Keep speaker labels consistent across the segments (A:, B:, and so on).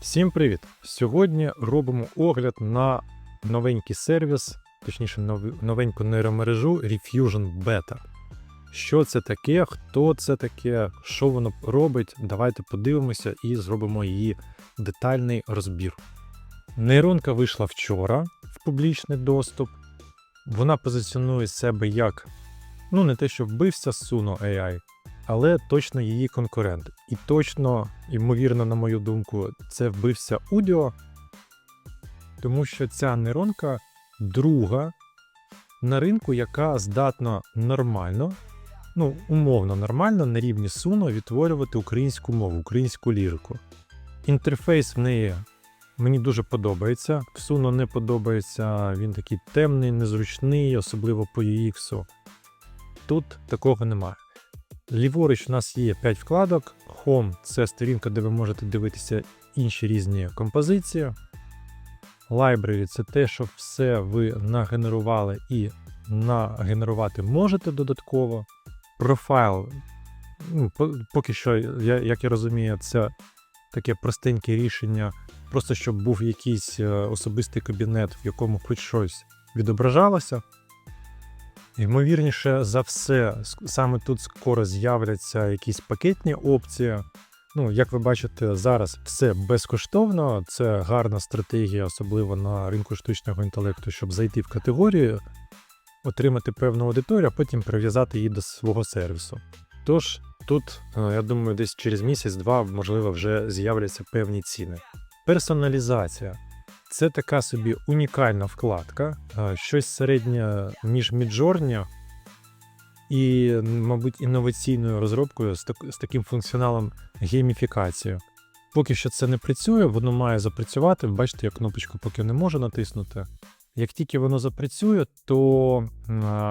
A: Всім привіт! Сьогодні робимо огляд на новенький сервіс, точніше, новеньку нейромережу Refusion Beta. Що це таке, хто це таке, що воно робить? Давайте подивимося і зробимо її детальний розбір. Нейронка вийшла вчора в публічний доступ. Вона позиціонує себе як, ну не те, що вбився Suno AI, але точно її конкурент. І точно, ймовірно, на мою думку, це вбився Удіо, тому що ця нейронка друга на ринку, яка здатна нормально, ну, умовно нормально на рівні Suno відтворювати українську мову, українську лірику. Інтерфейс в неї мені дуже подобається. В Suno не подобається, він такий темний, незручний, особливо по UX. Тут такого немає. Ліворуч у нас є 5 вкладок. Home це сторінка, де ви можете дивитися інші різні композиції. Library це те, що все ви нагенерували і нагенерувати можете додатково. Профайл, ну, поки що, я, як я розумію, це таке простеньке рішення, просто щоб був якийсь е, особистий кабінет, в якому хоч щось відображалося. Ймовірніше за все, саме тут скоро з'являться якісь пакетні опції. Ну, як ви бачите, зараз все безкоштовно. Це гарна стратегія, особливо на ринку штучного інтелекту, щоб зайти в категорію, отримати певну аудиторію, а потім прив'язати її до свого сервісу. Тож тут, е, я думаю, десь через місяць-два, можливо, вже з'являться певні ціни. Персоналізація. Це така собі унікальна вкладка, е, щось середнє між Midjourney і, мабуть, інноваційною розробкою з, так, з таким функціоналом гейміфікації. Поки що це не працює, воно має запрацювати. Бачите, я кнопочку поки не можу натиснути. Як тільки воно запрацює, то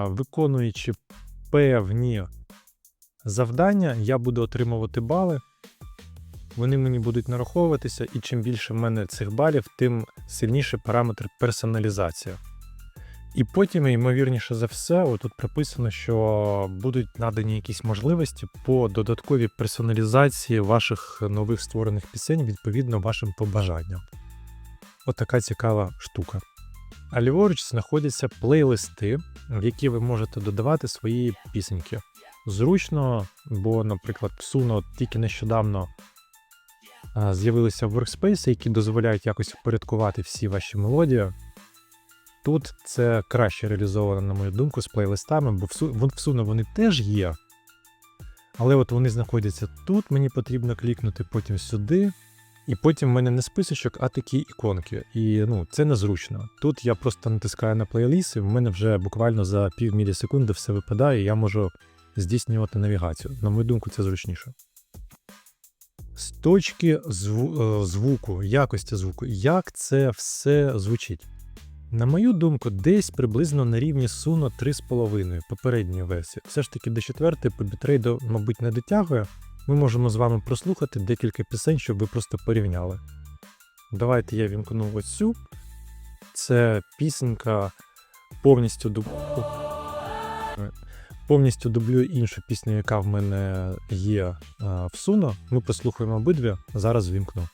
A: виконуючи певні завдання, я буду отримувати бали. Вони мені будуть нараховуватися, і чим більше в мене цих балів, тим сильніше параметр персоналізація. І потім, ймовірніше за все, отут прописано, що будуть надані якісь можливості по додатковій персоналізації ваших нових створених пісень відповідно вашим побажанням. Отака цікава штука. А ліворуч знаходяться плейлисти, в які ви можете додавати свої пісеньки. Зручно, бо, наприклад, Suno тільки нещодавно з'явилися workspace, які дозволяють якось впорядкувати всі ваші мелодії. Тут це краще реалізовано, на мою думку, з плейлистами, бо в Су- вон- в Suno вони теж є. Але от вони знаходяться тут, мені потрібно клікнути потім сюди. І потім в мене не списочок, а такі іконки. І ну, це незручно. Тут я просто натискаю на плейліст, і в мене вже буквально за пів мілісекунди все випадає, і я можу здійснювати навігацію. На мою думку, це зручніше. З точки е, звуку, якості звуку, як це все звучить? На мою думку, десь приблизно на рівні Suno 3,5 попередньої версії. Все ж таки до 4 по бітрейду, мабуть, не дотягує. Ми можемо з вами прослухати декілька пісень, щоб ви просто порівняли. Давайте я вімкну ось. Це пісенька повністю дуб... повністю дублює іншу пісню, яка в мене є е, в Суно. Ми послухаємо обидві. Зараз вімкну.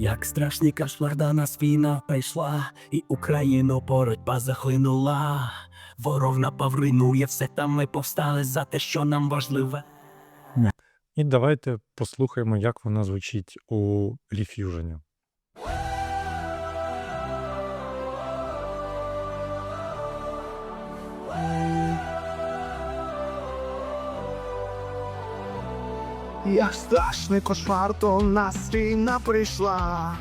B: Як страшний кошмар до нас війна прийшла, і Україну боротьба захлинула. Ворог напавруйнує все там ми повстали за те, що нам важливе.
A: І давайте послухаємо, як вона звучить у Refusion.
C: Як страшний кошмар, то нас війна прийшла.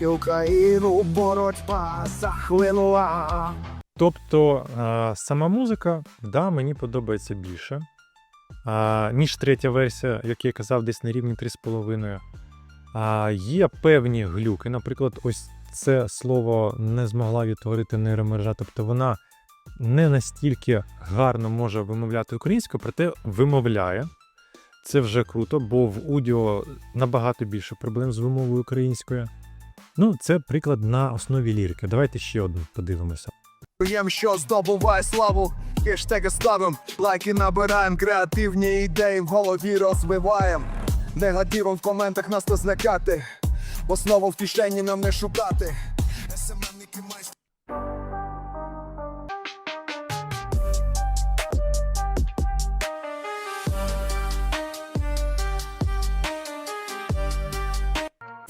C: І Україну боротьба захлинула.
A: Тобто сама музика, да, мені подобається більше, ніж третя версія, як я казав, десь на рівні 3,5. Є певні глюки. Наприклад, ось це слово не змогла відтворити нейромережа, тобто вона не настільки гарно може вимовляти українською, проте вимовляє. Це вже круто, бо в аудіо набагато більше проблем з вимовою українською. Ну, це приклад на основі лірики. Давайте ще одну подивимося.
C: Єм, що здобуває славу, хештеги ставим, лайки набираєм, креативні ідеї в голові розвиваєм. Негативом в коментах нас не злякати, основу в кишені нам не шукати.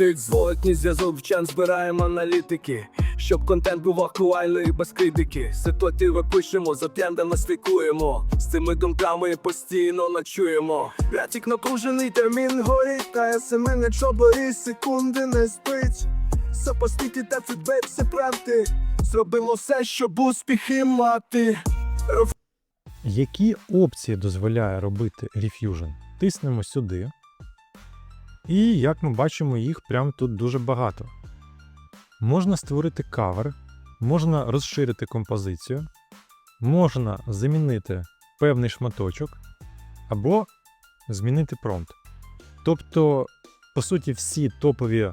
B: Зворотній зв'язок вчан збираємо аналітики, щоб контент був актуальний без критики. Ситуативи пишемо, за трендами слідкуємо. З цими думками постійно ночуємо.
C: П'ятік напружений термін горить, та СММ не чоборі, секунди не спить. Сопостійте та фідбек, все правди. Зробимо все, щоб успіхи мати.
A: Які опції дозволяє робити Refusion? Тиснемо сюди. І як ми бачимо, їх прямо тут дуже багато. Можна створити кавер, можна розширити композицію, можна замінити певний шматочок, або змінити промпт. Тобто, по суті, всі топові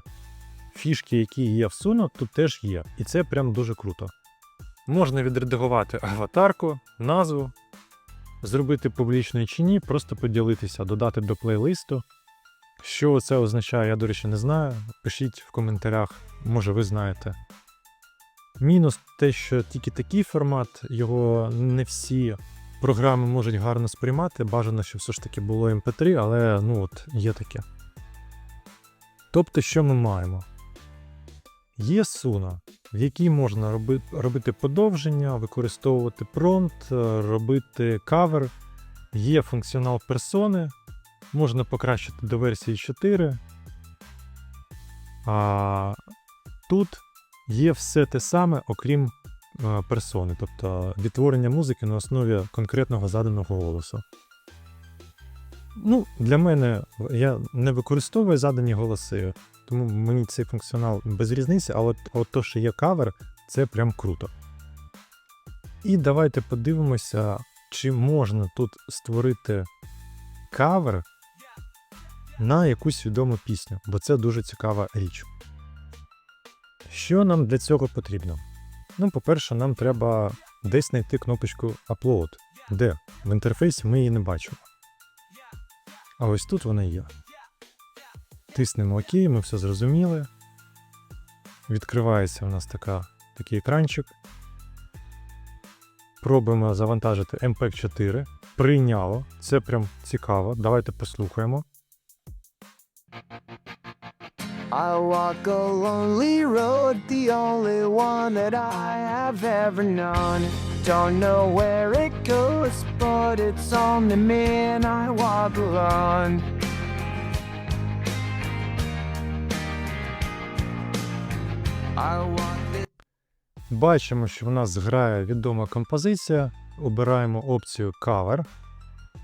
A: фішки, які є в Suno, тут теж є. І це прям дуже круто. Можна відредагувати аватарку, назву, зробити публічною чи ні, просто поділитися, додати до плейлисту. Що це означає, я, до речі, не знаю. Пишіть в коментарях, може ви знаєте. Мінус те, що тільки такий формат, його не всі програми можуть гарно сприймати. Бажано, щоб все ж таки було MP3, але ну от є таке. Тобто, що ми маємо? Є суна, в якій можна роби, робити подовження, використовувати промпт, робити кавер. Є функціонал персони, можна покращити до версії 4. А тут є все те саме, окрім е, персони, тобто відтворення музики на основі конкретного заданого голосу. Ну, для мене я не використовую задані голоси, тому мені цей функціонал без різниці, але от, от то, що є кавер, це прям круто. І давайте подивимося, чи можна тут створити кавер на якусь відому пісню, бо це дуже цікава річ. Що нам для цього потрібно? Ну, по-перше, нам треба десь знайти кнопочку Upload, де в інтерфейсі ми її не бачимо. А ось тут вона є. Тиснемо ОК, ми все зрозуміли. Відкривається у нас така, такий екранчик. Пробуємо завантажити MPEG 4. Прийняло. Це прям цікаво. Давайте послухаємо.
C: I walk a lonely road, the only one that I have ever known. Don't know where it goes, but it's only me and I walk alone. I walk this
A: Бачимо, що в нас грає відома композиція. Обираємо опцію Cover.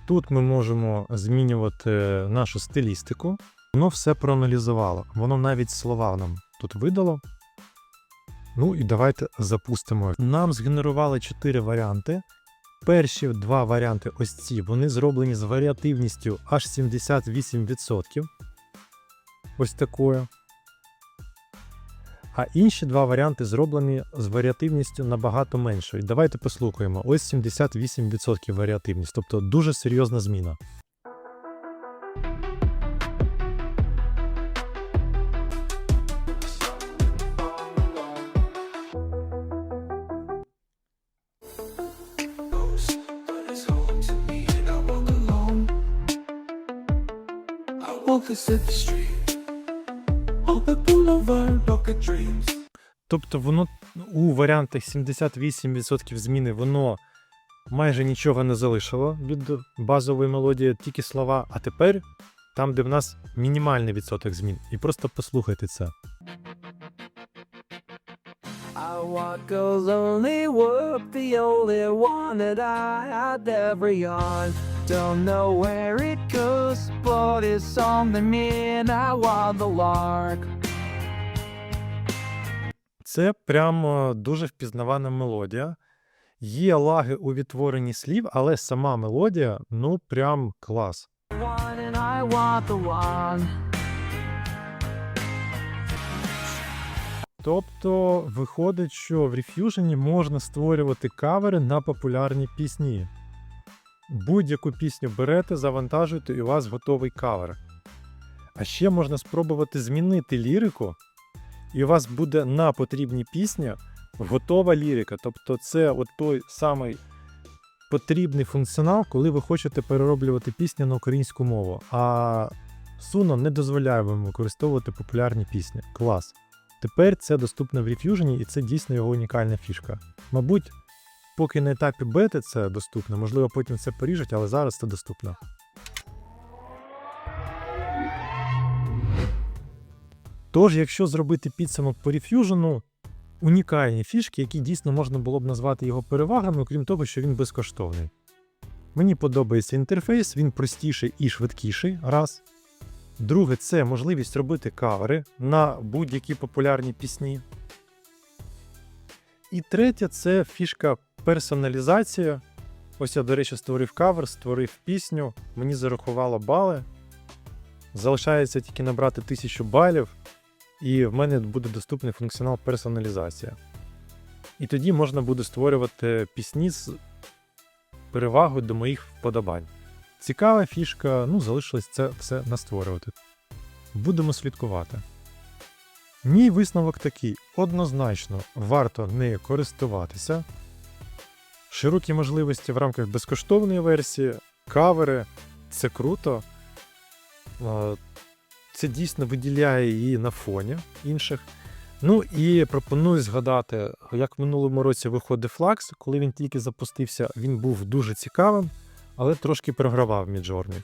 A: Тут ми можемо змінювати нашу стилістику. Воно все проаналізувало. Воно навіть слова нам тут видало. Ну і давайте запустимо. Нам згенерували 4 варіанти. Перші два варіанти, ось ці, вони зроблені з варіативністю аж 78%. Ось такою. А інші два варіанти зроблені з варіативністю набагато меншою. Давайте послухаємо. Ось 78% варіативність, тобто дуже серйозна зміна.
B: I walk the street, on the boulevard, look dreams.
A: Тобто воно у варіантах 78% зміни воно майже нічого не залишило від базової мелодії, тільки слова. А тепер там, де в нас мінімальний відсоток змін. І просто послухайте це.
B: I walk a lonely walk, the only one that I had ever on. Don't know where it goes, but it's on the me and I want the lark.
A: Це прямо дуже впізнавана мелодія. Є лаги у відтворенні слів, але сама мелодія ну прям клас.
B: One and want the one.
A: Тобто виходить, що в Refusion можна створювати кавери на популярні пісні. Будь-яку пісню берете, завантажуєте, і у вас готовий кавер. А ще можна спробувати змінити лірику, і у вас буде на потрібній пісні готова лірика. Тобто, це от той самий потрібний функціонал, коли ви хочете перероблювати пісню на українську мову. А Suno не дозволяє вам використовувати популярні пісні. Клас. Тепер це доступно в Refusion, і це дійсно його унікальна фішка. Мабуть, поки на етапі бети це доступно, можливо, потім це поріжуть, але зараз це доступно. Тож, якщо зробити підсумок по Refusion, унікальні фішки, які дійсно можна було б назвати його перевагами, окрім того, що він безкоштовний. Мені подобається інтерфейс, він простіший і швидкіший. Раз. Друге, це можливість робити кавери на будь-які популярні пісні. І третє це фішка персоналізація. Ось я, до речі, створив кавер, створив пісню, мені зарахувало бали. Залишається тільки набрати 1000 балів, і в мене буде доступний функціонал персоналізація. І тоді можна буде створювати пісні з перевагою до моїх вподобань. Цікава фішка, ну, залишилось це все настворювати. Будемо слідкувати. Мій висновок такий: однозначно варто нею користуватися. Широкі можливості в рамках безкоштовної версії, кавери це круто. Це дійсно виділяє її на фоні інших. Ну і пропоную згадати, як в минулому році виходив Флакс, коли він тільки запустився, він був дуже цікавим, але трошки програвав Міджорні.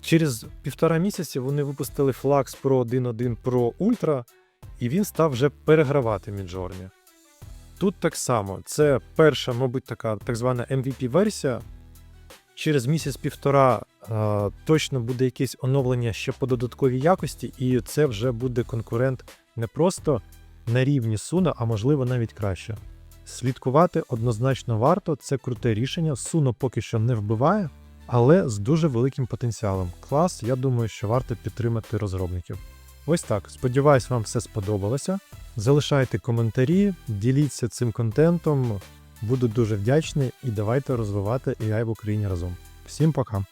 A: Через півтора місяці вони випустили Flax Pro 1.1 Pro Ultra, і він став вже перегравати Міджорні. Тут так само, це перша, мабуть, така так звана MVP-версія. Через місяць-півтора е, точно буде якесь оновлення ще по додатковій якості, і це вже буде конкурент не просто на рівні Suno, а можливо навіть краще. Слідкувати однозначно варто, це круте рішення. Suno поки що не вбиває, але з дуже великим потенціалом. Клас, я думаю, що варто підтримати розробників. Ось так. Сподіваюсь, вам все сподобалося. Залишайте коментарі, діліться цим контентом. Буду дуже вдячний і давайте розвивати AI в Україні разом. Всім пока!